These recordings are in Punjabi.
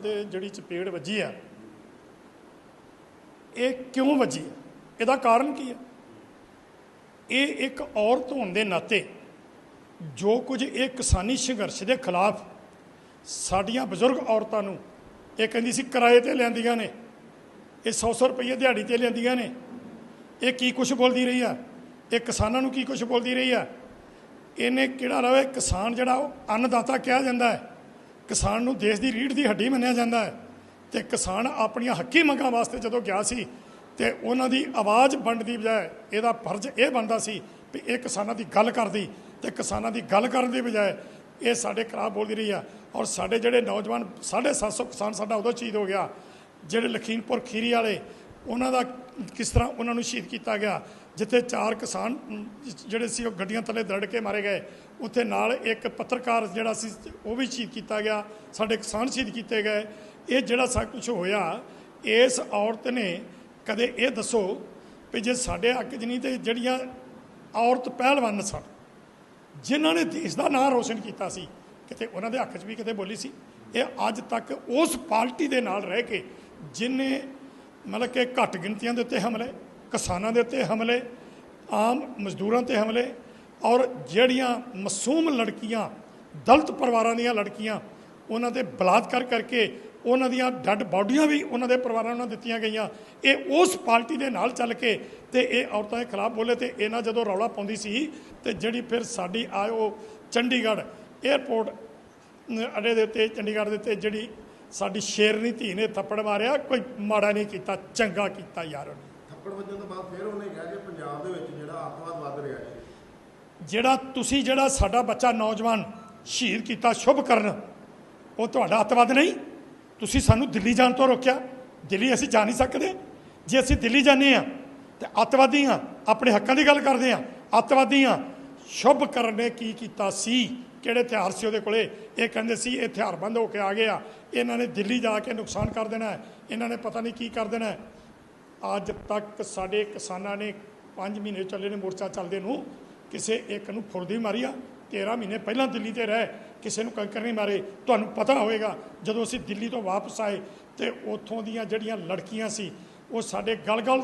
ਦੇ ਜਿਹੜੀ ਚਪੇੜ ਵੱਜੀ ਆ, ਇਹ ਕਿਉਂ ਵੱਜੀ? ਆ ਇਹਦਾ ਕਾਰਨ ਕੀ ਹੈ ਇਹ ਇੱਕ ਔਰਤ ਹੋਣ ਦੇ ਨਾਤੇ ਜੋ ਕੁਝ ਇਹ ਕਿਸਾਨੀ ਸੰਘਰਸ਼ ਦੇ ਖਿਲਾਫ ਸਾਡੀਆਂ ਬਜ਼ੁਰਗ ਔਰਤਾਂ ਨੂੰ ਇਹ ਕਹਿੰਦੀ ਸੀ, ਕਿਰਾਏ ਤੇ ਲੈਂਦੀਆਂ ਨੇ, ਇਹ 100-100 ਰੁਪਏ ਦਿਹਾੜੀ ਤੇ ਲੈਂਦੀਆਂ ਨੇ, ਇਹ ਕੀ ਕੁਝ ਬੋਲਦੀ ਰਹੀ ਆ? ਇਹ ਕਿਸਾਨਾਂ ਨੂੰ ਕੀ ਕੁਝ ਬੋਲਦੀ ਰਹੀ ਆ? ਇਹਨੇ ਕਿਹੜਾ ਰਵੇ ਕਿਸਾਨ ਜਿਹੜਾ ਉਹ ਅੰਨਦਾਤਾ ਕਿਹਾ ਜਾਂਦਾ ਹੈ। ਕਿਸਾਨ ਨੂੰ ਦੇਸ਼ ਦੀ ਰੀੜ੍ਹ ਦੀ ਹੱਡੀ ਮੰਨਿਆ ਜਾਂਦਾ ਹੈ। ਤੇ ਕਿਸਾਨ ਆਪਣੀਆਂ ਹੱਕੀ ਮੰਗਾਂ ਵਾਸਤੇ ਜਦੋਂ ਗਿਆ ਸੀ, ਤੇ ਉਹਨਾਂ ਦੀ ਆਵਾਜ਼ ਵੰਡ ਦੀ ਬਜਾਏ ਇਹਦਾ ਫਰਜ਼ ਇਹ ਬਣਦਾ ਸੀ ਵੀ ਇਹ ਕਿਸਾਨਾਂ ਦੀ ਗੱਲ ਕਰਦੀ ਤੇ ਕਿਸਾਨਾਂ ਦੀ ਗੱਲ ਕਰਨ ਦੀ ਬਜਾਏ ਇਹ ਸਾਡੇ ਖਰਾਬ ਬੋਲਦੀ ਰਹੀ ਆ। ਔਰ ਸਾਡੇ ਜਿਹੜੇ ਨੌਜਵਾਨ 750 ਕਿਸਾਨ ਸਾਡਾ ਉਦੋਂ ਸ਼ਹੀਦ ਹੋ ਗਿਆ, ਜਿਹੜੇ ਲਖੀਮਪੁਰ ਖੀਰੀ ਵਾਲੇ, ਉਹਨਾਂ ਦਾ ਕਿਸ ਤਰ੍ਹਾਂ ਉਹਨਾਂ ਨੂੰ ਸ਼ਹੀਦ ਕੀਤਾ ਗਿਆ। ਜਿੱਥੇ ਚਾਰ ਕਿਸਾਨ, ਜਿਹੜੇ ਸੀ ਉਹ ਗੱਡੀਆਂ ਥੱਲੇ ਦੜ ਕੇ ਮਾਰੇ ਗਏ। ਉੱਥੇ ਨਾਲ ਇੱਕ ਪੱਤਰਕਾਰ ਜਿਹੜਾ ਸੀ, ਉਹ ਵੀ ਸ਼ਹੀਦ ਕੀਤਾ ਗਿਆ। ਸਾਡੇ ਕਿਸਾਨ ਸ਼ਹੀਦ ਕੀਤੇ ਗਏ। ਇਹ ਜਿਹੜਾ ਸਭ ਕੁਝ ਹੋਇਆ, ਇਸ ਔਰਤ ਨੇ ਕਦੇ ਇਹ ਦੱਸੋ ਵੀ ਜੇ ਸਾਡੇ ਹੱਕ 'ਚ ਨਹੀਂ ਤੇ ਜਿਹੜੀਆਂ ਔਰਤ ਪਹਿਲਵਾਨ ਸਨ, ਜਿਨ੍ਹਾਂ ਨੇ ਦੇਸ਼ ਦਾ ਨਾਂ ਰੋਸ਼ਨ ਕੀਤਾ ਸੀ, ਕਿਤੇ ਉਹਨਾਂ ਦੇ ਹੱਕ 'ਚ ਵੀ ਕਿਤੇ ਬੋਲੀ ਸੀ। ਇਹ ਅੱਜ ਤੱਕ ਉਸ ਪਾਰਟੀ ਦੇ ਨਾਲ ਰਹਿ ਕੇ ਜਿਨੇ ਮਤਲਬ ਕਿ ਘੱਟ ਗਿਣਤੀਆਂ ਦੇ ਉੱਤੇ ਹਮਲੇ, ਕਿਸਾਨਾਂ ਦੇ ਉੱਤੇ ਹਮਲੇ, ਆਮ ਮਜ਼ਦੂਰਾਂ ਤੇ ਹਮਲੇ, ਔਰ ਜਿਹੜੀਆਂ ਮਾਸੂਮ ਲੜਕੀਆਂ, ਦਲਤ ਪਰਿਵਾਰਾਂ ਦੀਆਂ ਲੜਕੀਆਂ, ਉਹਨਾਂ ਤੇ ਬਲਾਤਕਾਰ ਕਰਕੇ ਉਹਨਾਂ ਦੀਆਂ ਡੈੱਡ ਬਾਡੀਆਂ ਵੀ ਉਹਨਾਂ ਦੇ ਪਰਿਵਾਰਾਂ ਨੂੰ ਦਿੱਤੀਆਂ ਗਈਆਂ। ਇਹ ਉਸ ਪਾਰਟੀ ਦੇ ਨਾਲ ਚੱਲ ਕੇ ਤੇ ਇਹ ਔਰਤਾਂ ਦੇ ਖਿਲਾਫ ਬੋਲੇ ਤੇ ਇਹਨਾਂ ਜਦੋਂ ਰੌਲਾ ਪਾਉਂਦੀ ਸੀ ਤੇ ਜਿਹੜੀ ਫਿਰ ਸਾਡੀ ਆਇਓ ਚੰਡੀਗੜ੍ਹ 에ਅਰਪੋਰਟ ਅੱਡੇ ਦੇ ਉੱਤੇ, ਚੰਡੀਗੜ੍ਹ ਦੇ ਉੱਤੇ ਜਿਹੜੀ ਸਾਡੀ ਸ਼ੇਰਨੀ ਧੀ ਨੇ ਥੱਪੜ ਮਾਰਿਆ ਕੋਈ ਮਾੜਾ ਨਹੀਂ ਕੀਤਾ ਚੰਗਾ ਕੀਤਾ ਯਾਰ ਉਹਨੇ। ਥੱਪੜ ਵੱਜਣ ਤੋਂ ਬਾਅਦ ਫਿਰ ਉਹਨੇ ਕਿਹਾ ਕਿ ਪੰਜਾਬ ਦੇ ਵਿੱਚ ਜਿਹੜਾ ਅੱਤਵਾਦ ਵੱਧ ਰਿਹਾ ਹੈ। ਜਿਹੜਾ ਤੁਸੀਂ ਜਿਹੜਾ ਸਾਡਾ ਬੱਚਾ ਨੌਜਵਾਨ ਸ਼ਹੀਦ ਕੀਤਾ ਸ਼ੁਭ ਕਰਨ ਉਹ ਤੁਹਾਡਾ ਅੱਤਵਾਦ ਨਹੀਂ। ਤੁਸੀਂ ਸਾਨੂੰ ਦਿੱਲੀ ਜਾਣ ਤੋਂ ਰੋਕਿਆ। ਦਿੱਲੀ ਅਸੀਂ ਜਾ ਨਹੀਂ ਸਕਦੇ। ਜੇ ਅਸੀਂ ਦਿੱਲੀ ਜਾਂਦੇ ਆ ਤੇ ਅੱਤਵਾਦੀ ਆ ਆਪਣੇ ਹੱਕਾਂ ਦੀ ਗੱਲ ਕਰਦੇ ਆ ਅੱਤਵਾਦੀ ਆ ਸ਼ੁਭ ਕਰਨ ਨੇ ਕੀ ਕੀਤਾ ਸੀ? ਕਿਹੜੇ ਹਥਿਆਰ ਸੀ ਉਹਦੇ ਕੋਲੇ? ਇਹ ਕਹਿੰਦੇ ਸੀ, ਇਹ ਹਥਿਆਰਬੰਦ ਹੋ ਕੇ ਆ ਗਏ ਆ ਇਹਨਾਂ ਨੇ ਦਿੱਲੀ ਜਾ ਕੇ ਨੁਕਸਾਨ ਕਰ ਦੇਣਾ ਇਹਨਾਂ ਨੇ ਪਤਾ ਨਹੀਂ ਕੀ ਕਰ ਦੇਣਾ ਅੱਜ ਤੱਕ ਸਾਡੇ ਕਿਸਾਨਾਂ ਨੇ 5 ਮਹੀਨੇ ਚੱਲੇ ਨੇ ਮੋਰਚਾ ਚੱਲਦੇ ਨੂੰ। ਕਿਸੇ ਇੱਕ ਨੂੰ ਫੁਰਦੀ ਮਾਰੀ ਆ। 13 ਮਹੀਨੇ ਪਹਿਲਾਂ ਦਿੱਲੀ ਤੇ ਰਹਿ। ਕਿਸੇ ਨੂੰ ਕੰਕਰ ਨਹੀਂ ਮਾਰੇ। ਤੁਹਾਨੂੰ ਪਤਾ ਹੋਵੇਗਾ, ਜਦੋਂ ਅਸੀਂ ਦਿੱਲੀ ਤੋਂ ਵਾਪਸ ਆਏ ਤੇ ਉੱਥੋਂ ਦੀਆਂ ਜਿਹੜੀਆਂ ਲੜਕੀਆਂ ਸੀ, ਉਹ ਸਾਡੇ ਗਲ ਗਲ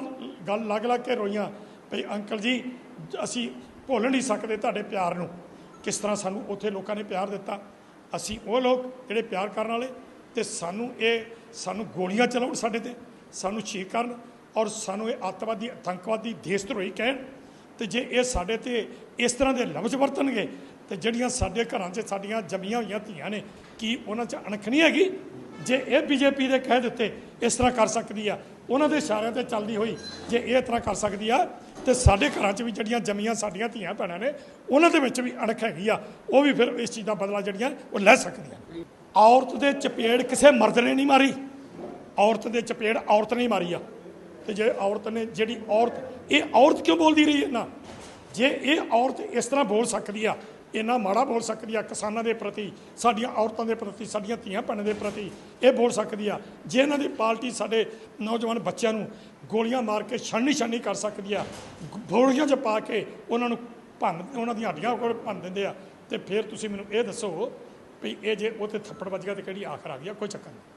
ਗੱਲ ਲੱਗ ਲੱਗ ਕੇ ਰੋਈਆਂ। ਭਈ, ਅੰਕਲ ਜੀ, ਅਸੀਂ ਭੁੱਲ ਨਹੀਂ ਸਕਦੇ ਤੁਹਾਡੇ ਪਿਆਰ ਨੂੰ। ਕਿਸ ਤਰ੍ਹਾਂ ਸਾਨੂੰ ਉੱਥੇ ਲੋਕਾਂ ਨੇ ਪਿਆਰ ਦਿੱਤਾ? ਅਸੀਂ ਉਹ ਲੋਕ ਜਿਹੜੇ ਪਿਆਰ ਕਰਨ ਵਾਲੇ ਤੇ ਸਾਨੂੰ ਇਹ, ਸਾਨੂੰ ਗੋਲੀਆਂ ਚਲਾਉਣ ਸਾਡੇ ਤੇ, ਸਾਨੂੰ ਸ਼ਹੀਦ ਕਰਨ ਔਰ ਸਾਨੂੰ ਇਹ ਅੱਤਵਾਦੀ ਆਤੰਕਵਾਦੀ ਦੇਸ਼ ਧਰੋਹੀ ਕਹਿਣ ਤੇ ਜੇ ਇਹ ਸਾਡੇ ਤੇ ਇਸ ਤਰ੍ਹਾਂ ਦੇ ਲਫ਼ਜ਼ ਵਰਤਣਗੇ ਤੇ ਜਿਹੜੀਆਂ ਸਾਡੇ ਘਰਾਂ 'ਚ ਸਾਡੀਆਂ ਜੰਮੀਆਂ ਹੋਈਆਂ ਧੀਆਂ ਨੇ, ਕੀ ਉਹਨਾਂ 'ਚ ਅਣਖ ਨਹੀਂ ਹੈਗੀ? ਜੇ ਇਹ ਬੀਜੇਪੀ ਦੇ ਕਹਿ ਦਿੱਤੇ ਇਸ ਤਰ੍ਹਾਂ ਕਰ ਸਕਦੀ ਆ, ਉਹਨਾਂ ਦੇ ਇਸ਼ਾਰਿਆਂ ਤੇ ਚੱਲਦੀ ਹੋਈ ਜੇ ਇਹ ਤਰ੍ਹਾਂ ਕਰ ਸਕਦੀ ਆ, ਤੇ ਸਾਡੇ ਘਰਾਂ 'ਚ ਵੀ ਜਿਹੜੀਆਂ ਜੰਮੀਆਂ ਸਾਡੀਆਂ ਧੀਆਂ ਭੈਣਾਂ ਨੇ, ਉਹਨਾਂ ਦੇ ਵਿੱਚ ਵੀ ਅਣਖ ਹੈਗੀ ਆ, ਉਹ ਵੀ ਫਿਰ ਇਸ ਚੀਜ਼ ਦਾ ਬਦਲਾ ਜਿਹੜੀਆਂ ਉਹ ਲੈ ਸਕਦੀਆਂ ਔਰਤ ਦੇ ਚਪੇੜ ਕਿਸੇ ਮਰਦ ਨੇ ਨਹੀਂ ਮਾਰੀ। ਔਰਤ ਦੇ ਚਪੇੜ ਔਰਤ ਨੇ ਮਾਰੀ ਆ। ਤੇ ਜੇ ਔਰਤ ਨੇ, ਜਿਹੜੀ ਔਰਤ, ਇਹ ਔਰਤ ਕਿਉਂ ਬੋਲਦੀ ਰਹੀ ਹੈ ਨਾ? ਜੇ ਇਹ ਔਰਤ ਇਸ ਤਰ੍ਹਾਂ ਬੋਲ ਸਕਦੀ ਆ, ਇੰਨਾ ਮਾੜਾ ਬੋਲ ਸਕਦੀ ਆ ਕਿਸਾਨਾਂ ਦੇ ਪ੍ਰਤੀ, ਸਾਡੀਆਂ ਔਰਤਾਂ ਦੇ ਪ੍ਰਤੀ, ਸਾਡੀਆਂ ਧੀਆਂ ਭੈਣਾਂ ਦੇ ਪ੍ਰਤੀ, ਇਹ ਬੋਲ ਸਕਦੀ ਆ, ਜੇ ਇਹਨਾਂ ਦੀ ਪਾਰਟੀ ਸਾਡੇ ਨੌਜਵਾਨ ਬੱਚਿਆਂ ਨੂੰ ਗੋਲੀਆਂ ਮਾਰ ਕੇ ਛਣਨੀ ਛਣਨੀ ਕਰ ਸਕਦੀ ਆ, ਗੋਲੀਆਂ 'ਚ ਪਾ ਕੇ ਉਹਨਾਂ ਨੂੰ ਭੰਨ, ਉਹਨਾਂ ਦੀਆਂ ਹੱਡੀਆਂ ਕੋਲ ਭੰਨ ਦਿੰਦੇ ਆ, ਤੇ ਫਿਰ ਤੁਸੀਂ ਮੈਨੂੰ ਇਹ ਦੱਸੋ ਵੀ ਇਹ ਜੇ ਉਹ ਤੇ ਥੱਪੜ ਵੱਜ ਗਿਆ ਤੇ ਕਿਹੜੀ ਆਖਰ ਆ ਗਈ ਆ, ਕੋਈ ਚੱਕਰ ਨਹੀਂ।